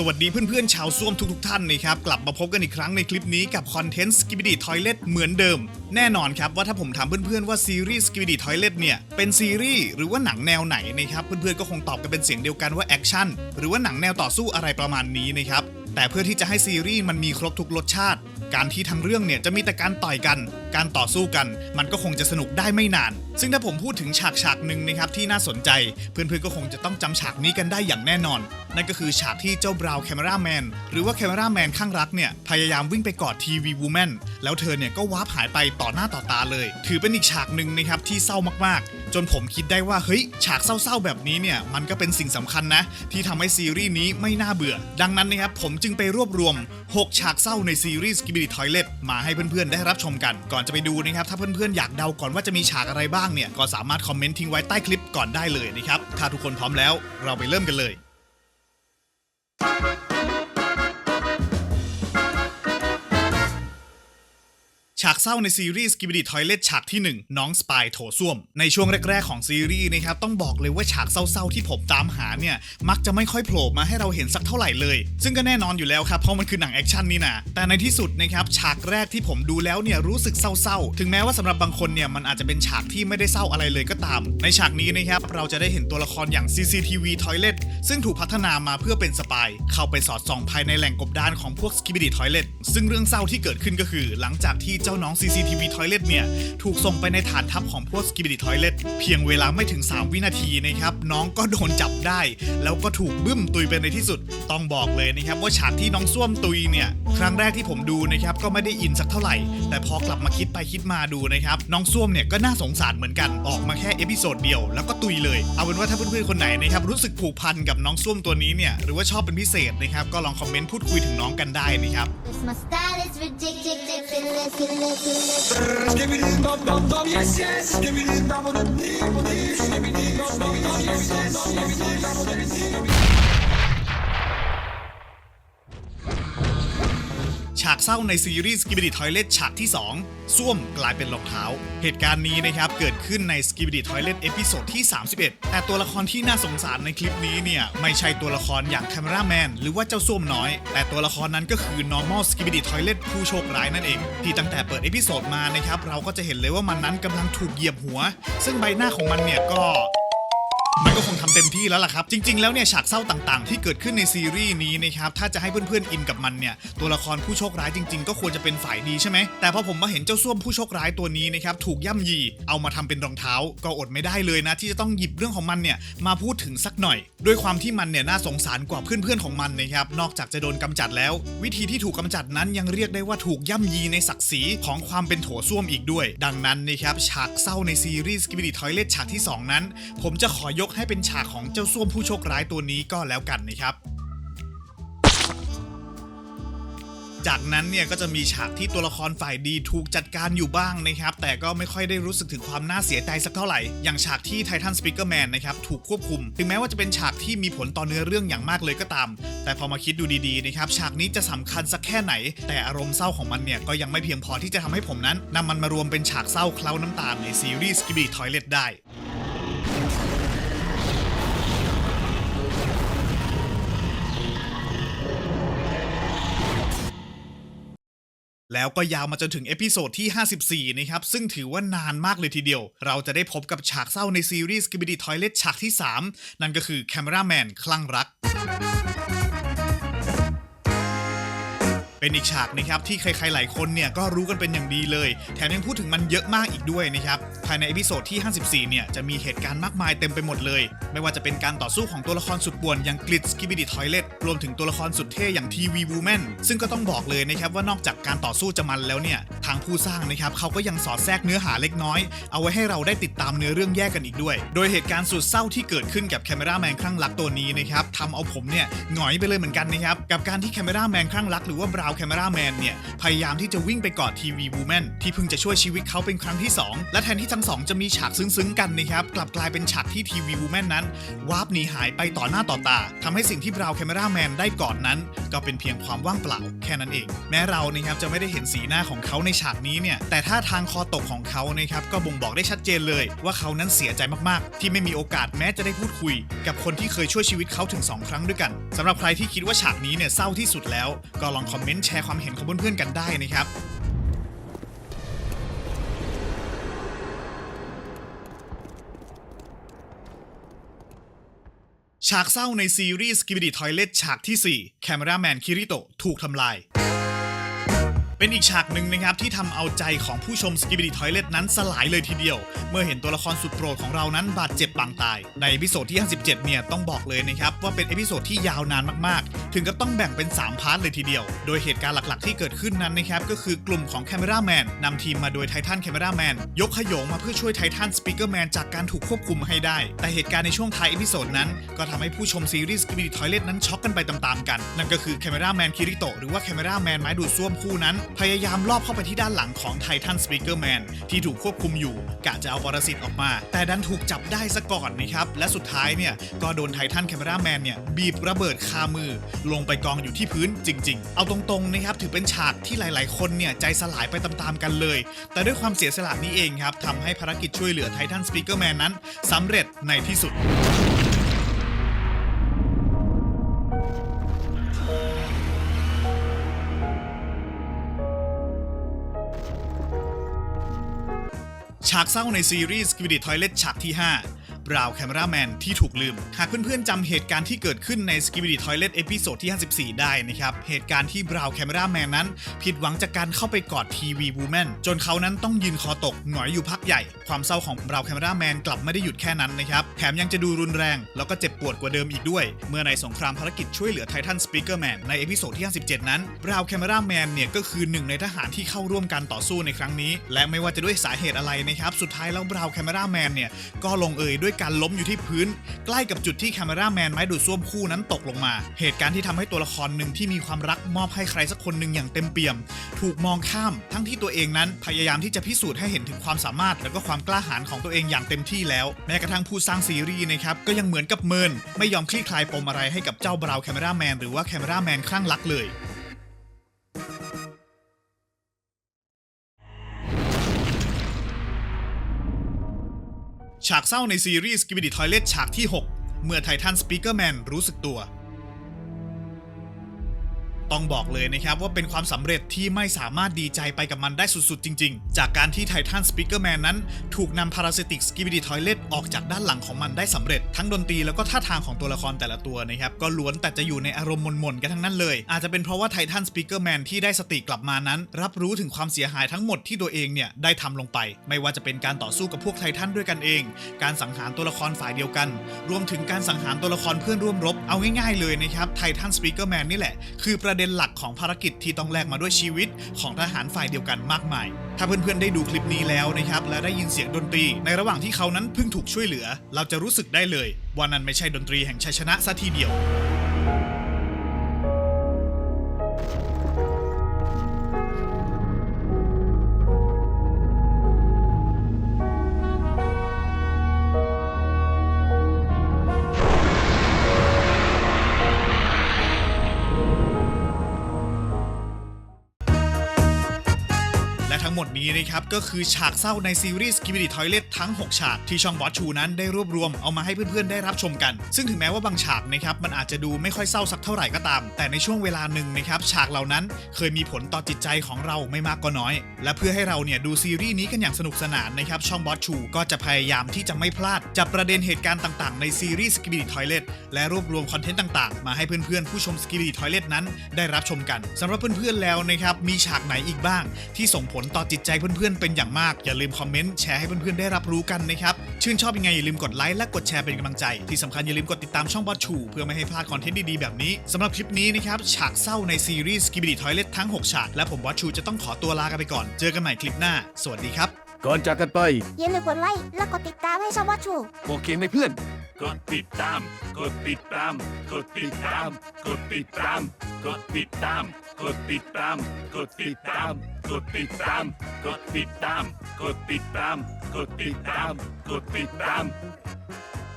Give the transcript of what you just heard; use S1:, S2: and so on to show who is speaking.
S1: สวัสดีเพื่อนๆชาวส้วมทุกๆท่านนะครับ กลับมาพบกันอีกครั้งในคลิปนี้กับคอนเทนต์ Skibidi Toilet เหมือนเดิม แน่นอนครับว่าถ้าผมถามเพื่อนๆว่าซีรีส์ Skibidi Toilet เนี่ย เป็นซีรีส์หรือว่าหนังแนวไหนนะครับ เพื่อนๆก็คงตอบกันเป็นเสียงเดียวกันว่าแอคชั่นหรือว่าหนังแนวต่อสู้อะไรประมาณนี้นะครับแต่เพื่อที่จะให้ซีรีส์มันมีครบทุกรสชาติ การที่ทั้งเรื่องเนี่ยจะมีแต่การต่อยกันการต่อสู้กัน มันก็คงจะสนุกได้ไม่นาน ซึ่งถ้าผมพูดถึงฉากฉากหนึ่งนะครับที่น่าสนใจ เพื่อนๆก็คงจะต้องจำฉากนี้กันได้อย่างแน่นอน นั่นก็คือฉากที่เจ้าบราวน์แคมราแมนหรือว่าแคมราแมนข้างรักเนี่ยพยายามวิ่งไปกอดทีวีวูแมนแล้วเธอเนี่ยก็วาร์ปหายไปต่อหน้าต่อตาเลย ถือเป็นอีกฉากหนึ่งนะครับที่เศร้ามากๆ จนผมคิดได้ว่าเฮ้ยฉากเศร้าๆแบบนี้เนี่ยมันก็เป็นสิ่งสำคัญนะที่ทำให้ซีรีส์นี้ไม่น่าเบื่อ ดังนั้นนะครับผมจึงไปรวบรวม 6 ฉากเศร้าในซีรีส์ Skibidi Toilet มาให้เพื่อนๆได้รับชมกันก่อน่อนจะไปดูนะครับ ถ้าเพื่อนๆอยากเดาก่อนว่าจะมีฉากอะไรบ้างเนี่ย ก็สามารถคอมเมนต์ทิ้งไว้ใต้คลิปก่อนได้เลยนะครับ ถ้าทุกคนพร้อมแล้ว เราไปเริ่มกันเลยากเศร้าในซีรีส์ Skibidi Toilet ฉากที่ 1 น้องสปายโถส้วม ในช่วงแรก ๆ ของซีรีส์นะครับต้องบอกเลยว่าฉากเศร้าๆที่ผมตามหาเนี่ย มักจะไม่ค่อยโผล่มาให้เราเห็นสักเท่าไหร่เลย ซึ่งก็แน่นอนอยู่แล้วครับเพราะมันคือหนังแอคชั่นนี่นะแต่ในที่สุดนะครับฉากแรกที่ผมดูแล้วเนี่ยรู้สึกเศร้าๆ ถึงแม้ว่าสำหรับบางคนเนี่ยมันอาจจะเป็นฉากที่ไม่ได้เศร้าอะไรเลยก็ตาม ในฉากนี้นะครับเราจะได้เห็นตัวละครอย่าง CCTV Toilet ซึ่งถูกพัฒนามาเพื่อเป็นสปายเข้าไปสอดส่องภายในแหล่งกบดานของพวก Skibidi Toilet ซึ่งเรื่องเศร้าที่เกิดขึ้นก็คือ หลังจากที่เจ้าน้อง CCTV Toilet เนี่ย ถูกส่งไปในฐานทัพของพวก Skibidi Toilet เพียงเวลาไม่ถึง 3 วินาทีนะครับ น้องก็โดนจับได้ แล้วก็ถูกบึ้มตุยไปในที่สุด ต้องบอกเลยนะครับว่าฉากที่น้องส้วมตุยเนี่ย ครั้งแรกที่ผมดูนะครับก็ไม่ได้อินสักเท่าไหร่ แต่พอกลับมาคิดไปคิดมาดูนะครับน้องส้วมเนี่ยก็น่าสงสารเหมือนกันออกมาแค่เอพิโซดเดียวแล้วก็ตุยเลยเอาเป็นว่าถ้าเพื่อนๆคนไหนนะครับรู้สึกผูกพันกับน้องส้วมตัวนี้เนี่ยหรือว่าชอบเป็นพิเศษนะครับก็ลองคอมเมนต์พูดคุยถึงน้องกันได้นะครับ
S2: Cause my style is ridiculous,
S3: Yes, yes. า
S1: กเศร้าในซีรีส์ Skibidi Toilet ฉากที่ 2 ส้วมกลายเป็นรองเท้า เหตุการณ์นี้นะครับเกิดขึ้นใน Skibidi Toilet เอพิโซดที่ 31 แต่ตัวละครที่น่าสงสารในคลิปนี้เนี่ย ไม่ใช่ตัวละครอย่าง Cameraman หรือว่าเจ้าส้วมน้อย แต่ตัวละครนั้นก็คือ Normal Skibidi Toilet ผู้โชคร้ายนั่นเอง ที่ตั้งแต่เปิดเอพิโซดมานะครับเราก็จะเห็นเลยว่ามันนั้นกำลังถูกเหยียบหัว ซึ่งใบหน้าของมันเนี่ยก็ ทำเต็มที่แล้วล่ะครับ จริง ๆ แล้วเนี่ยฉากเศร้าต่างๆ ที่เกิดขึ้นในซีรีส์นี้นะครับถ้าจะให้เพื่อนๆอินกับมันเนี่ยตัวละครผู้โชคร้ายจริง ๆ ก็ควรจะเป็นฝ่ายดีใช่ไหมแต่พอผมมาเห็นเจ้าส้วมผู้โชคร้ายตัวนี้นะครับถูกย่ำยีเอามาทำเป็นรองเท้า ก็อดไม่ได้เลยนะ ที่จะต้องหยิบเรื่องของมันเนี่ยมาพูดถึงสักหน่อย ด้วยความที่มันเนี่ยน่าสงสารกว่าเพื่อนๆของมันนะครับนอกจากจะโดนกำจัดแล้ว วิธีที่ถูกกำจัดนั้นยังเรียกได้ว่าถูกย่ำยีในศักดิ์ศรีของความเป็นโถส้วมอีกด้วย ดังนั้นนะครับฉากเศร้าในซีรีส์ Skibidi Toilet ฉากที่สองนั้น ผมจะขอยกให้เป็นฉากของเจ้าส้วมผู้โชคร้ายตัวนี้ก็แล้วกันนะครับ จากนั้นเนี่ยก็จะมีฉากที่ตัวละครฝ่ายดีถูกจัดการอยู่บ้างนะครับ แต่ก็ไม่ค่อยได้รู้สึกถึงความน่าเสียใจสักเท่าไหร่ อย่างฉากที่ไททันสปิเกอร์แมนนะครับถูกควบคุม ถึงแม้ว่าจะเป็นฉากที่มีผลต่อเนื้อเรื่องอย่างมากเลยก็ตาม แต่พอมาคิดดูดีๆนะครับฉากนี้จะสำคัญสักแค่ไหน แต่อารมณ์เศร้าของมันเนี่ยก็ยังไม่เพียงพอที่จะทำให้ผมนั้นนำมันมารวมเป็นฉากเศร้าเคล้าน้ำตาในซีรีส์ Skibidi Toilet ได้ แล้วก็ยาวมาจนถึงเอพิโซดที่ 54 นะครับ ซึ่งถือว่านานมากเลยทีเดียว เราจะได้พบกับฉากเศร้าในซีรีส์ Skibidi Toilet ฉากที่ 3 นั่นก็คือ Cameraman คลั่งรัก เป็นอีกฉากนะครับที่ใครๆหลายคนเนี่ยก็รู้กันเป็นอย่างดีเลย แถมยังพูดถึงมันเยอะมากอีกด้วยนะครับภายในเอพิโซดที่ 54 เนี่ยจะมีเหตุการณ์มากมายเต็มไปหมดเลย ไม่ว่าจะเป็นการต่อสู้ของตัวละครสุดป่วนอย่างกลิดสกิบิดิทอยเลตรวมถึงตัวละครสุดเท่อย่างทีวีวูแมนซึ่งก็ต้องบอกเลยนะครับว่านอกจากการต่อสู้จะมันแล้วเนี่ยทางผู้สร้างนะครับเขาก็ยังสอดแทรกเนื้อหาเล็กน้อย เอาไว้ให้เราได้ติดตามเนื้อเรื่องแยกกันอีกด้วย โดยเหตุการณ์สุดเศร้าที่เกิดขึ้นกับแคมเมราแมนคลั่งรักตัวนี้นะครับทำเอาผมเนี่ยหงอยไปเลยเหมือนกันนะครับกับการที่แคมราแมนคลั่งรักหรือว่าบราาวแคมราแมนเนี่ย พยายามที่จะวิ่งไปกอดทีวีวูแมนที่เพิ่งจะช่วยชีวิตเขาเป็นครั้งที่ 2 และแทนที่ทั้งสองจะมีฉากซึ้งๆกันนะครับ กลับกลายเป็นฉากที่ทีวีวูแมนนั้นวาร์ปหนีหายไปต่อหน้าต่อตาทำให้สิ่งที่บราวแคมราแมนได้กอนนั้น ก็เป็นเพียงความว่างเปล่าแค่นั้นเอง แม้เรานะครับจะไม่ได้เห็นสีหน้าของเขาในฉากนี้เนี่ยแต่ท่าทางคอตกของเขานะครับก็บ่งบอกได้ชัดเจนเลย ว่าเขานั้นเสียใจมากๆ ที่ไม่มีโอกาสแม้จะได้พูดคุย กับคนที่เคยช่วยชีวิตเขาถึง 2 ครั้งด้วยกันสำหรับใครที่คิดว่าฉากนี้เนี่ยเศร้าที่สุดแล้วก็ลองคอมเมนต์แชร์ความเห็นของเพื่อนๆกันได้นะครับฉากเศร้าในซีรีส์ Skibidi Toilet ฉากที่ 4 Cameraman Kirito ถูกทำลาย เป็นอีกฉากหนึ่งนะครับที่ทำเอาใจของผู้ชม Skibidi Toilet นั้นสลายเลยทีเดียว เมื่อเห็นตัวละครสุดโปรดของเรานั้นบาดเจ็บปางตาย ในเอพิโซดที่ 57 เนี่ยต้องบอกเลยนะครับว่าเป็นเอพิโซดที่ยาวนานมากๆ ถึงกับต้องแบ่งเป็น 3 พาร์ทเลยทีเดียว โดยเหตุการณ์หลักๆ ที่เกิดขึ้นนั้นนะครับก็คือกลุ่มของ Cameraman นำทีมมาโดยไททัน Cameraman ยกขยงมาเพื่อช่วยไททัน Speakerman จากการถูกควบคุมให้ได้ แต่เหตุการณ์ในช่วงท้ายเอพิโซดนั้น ก็ทำให้ผู้ชมซีรีส์ Skibidi Toilet นั้นช็อกกันไปตามๆกัน นั่นก็คือ Cameraman Kirito หรือว่า Cameraman ไม้ดูดซ่วมคู่นั้นพยายามลอบเข้าไปที่ด้านหลังของไททัน Speakerman ที่ถูกควบคุมอยู่กะจะเอาปรสิตออกมา แต่ดันถูกจับได้ซะก่อนนะครับ และสุดท้ายเนี่ย ก็โดนไททัน Cameraman เนี่ยบีบระเบิดคามือ ลงไปกองอยู่ที่พื้นจริง ๆ เอาตรงๆนะครับถือเป็นฉากที่หลายๆ คนเนี่ยใจสลายไปตามๆกันเลย แต่ด้วยความเสียสละนี้เองครับทำให้ภารกิจช่วยเหลือไททัน Speakerman นั้นสำเร็จในที่สุด ฉากเศร้าในซีรีส์ Squid Toilet ฉากที่ 5 บราวแคมราแมนที่ถูกลืม หากเพื่อนๆจำเหตุการณ์ที่เกิดขึ้นใน Skibidi Toilet เอพิโซดที่ 54 ได้นะครับ เหตุการณ์ที่บราวแคมราแมนนั้น ผิดหวังจากการเข้าไปกอดทีวีวูแมนจนเขานั้นต้องยืนคอตกหงอยอยู่พักใหญ่ ความเศร้าของบราวแคมราแมนกลับไม่ได้หยุดแค่นั้นนะครับแถมยังจะดูรุนแรง แล้วก็เจ็บปวดกว่าเดิมอีกด้วย เมื่อในสงครามภารกิจช่วยเหลือไททันสปีกเกอร์แมนในเอพิโซดที่ 57 นั้นบราวแคมราแมนเนี่ยก็คือหนึ่งในทหารที่เข้าร่วมการต่อสู้ในครั้งนี้ และไม่ว่าจะด้วยสาเหตุอะไรนะครับสุดท้ายแล้วบราวแคมราแมนเนี่ยก็ลงเอยด้วยการล้มอยู่ที่พื้น ใกล้กับจุดที่แคมราแมนไม้ดูดซ่วมคู่นั้นตกลงมา เหตุการณ์ที่ทำให้ตัวละครหนึ่งที่มีความรักมอบให้ใครสักคนหนึ่งอย่างเต็มเปี่ยม ถูกมองข้าม ทั้งที่ตัวเองนั้นพยายามที่จะพิสูจน์ให้เห็นถึงความสามารถ และก็ความกล้าหาญของตัวเองอย่างเต็มที่แล้ว แม้กระทั่งผู้สร้างซีรีส์นะครับก็ยังเหมือนกับเมิน ไม่ยอมคลี่คลายปมอะไรให้กับเจ้าบราวแคมราแมนหรือว่าแคมราแมนคลั่งรักเลย ฉากเศร้าในซีรีส์กิบิดิทอยเล็ตฉากที่ 6 เมื่อไททันสปีกเกอร์แมนรู้สึกตัว ต้องบอกเลยนะครับว่าเป็นความสำเร็จที่ไม่สามารถดีใจไปกับมันได้สุดๆ จริง ๆ จากการที่ไททันสปีกเกอร์แมนนั้น ถูกนำพาราสติกสกิบิดีทอยเลตออกจากด้านหลังของมันได้สำเร็จ ทั้งดนตรีแล้วก็ท่าทางของตัวละครแต่ละตัวนะครับก็ล้วนแต่จะอยู่ในอารมณ์หม่นๆกันทั้งนั้นเลย อาจจะเป็นเพราะว่าไททันสปีกเกอร์แมนที่ได้สติกลับมานั้น รับรู้ถึงความเสียหายทั้งหมดที่ตัวเองเนี่ยได้ทำลงไป ไม่ว่าจะเป็นการต่อสู้กับพวกไททันด้วยกันเอง การสังหารตัวละครฝ่ายเดียวกัน รวมถึงการสังหารตัวละครเพื่อนร่วมรบเอาง่ายๆเลยนะครับไททันสปีกเกอร์แมนนี่แหละคือประเด็นหลักของภารกิจที่ต้องแลกมาด้วยชีวิตของทหารฝ่ายเดียวกันมากมาย ถ้าเพื่อนๆได้ดูคลิปนี้แล้วนะครับ และได้ยินเสียงดนตรี ในระหว่างที่เขานั้นเพิ่งถูกช่วยเหลือ เราจะรู้สึกได้เลยว่านั้นไม่ใช่ดนตรีแห่งชัยชนะซะทีเดียว หมดนี้นะครับก็คือฉากเศร้าในซีรีส์ Skibidi Toilet ทั้ง 6 ฉากที่ช่องบอสชูนั้นได้รวบรวมเอามาให้เพื่อนๆได้รับชมกัน ซึ่งถึงแม้ว่าบางฉากนะครับมันอาจจะดูไม่ค่อยเศร้าสักเท่าไหร่ก็ตาม แต่ในช่วงเวลาหนึ่งนะครับฉากเหล่านั้นเคยมีผลต่อจิตใจของเราไม่มากก็น้อย และเพื่อให้เราเนี่ยดูซีรีส์นี้กันอย่างสนุกสนานนะครับช่องบอสชูก็จะพยายามที่จะไม่พลาดจับประเด็นเหตุการณ์ต่างๆในซีรีส์ Skibidi Toilet และรวบรวมคอนเทนต์ต่างๆ มาให้เพื่อนๆผู้ชม Skibidi Toilet นั้น ได้รับชมกันสำหรับเพื่อนๆแล้วนะครับมีฉากไหนอีกบ้าง ที่ส่งผลต่อจิตใจเพื่อนๆเป็นอย่างมาก อย่าลืมคอมเมนต์แชร์ให้เพื่อนๆได้รับรู้กันนะครับ ชื่นชอบยังไงอย่าลืมกดไลค์และกดแชร์เป็นกำลังใจ ที่สำคัญอย่าลืมกดติดตามช่องบอสชูเพื่อไม่ให้พลาดคอนเทนต์ดีๆแบบนี้สำหรับคลิปนี้นะครับฉากเศร้าในซีรีส์ Skibidi Toilet ทั้ง 6 ฉากและผมบอสชูจะต้องขอตัวลากันไปก่อน เจอกันใหม่คลิปหน้า สวัสดีครับ
S4: ก่อนจากกันไป
S2: อย่าลืมกดไลค์และกดติดตามให้ช่องวัดชู
S4: โอเคไหมเพื่อน
S5: กดติดตาม กดติดตาม กดติดตาม กดติดตาม กดติดตาม
S4: กดติดตาม กดติดตาม กดติดตาม กดติดตาม กดติดตาม กดติดตาม กดติดตาม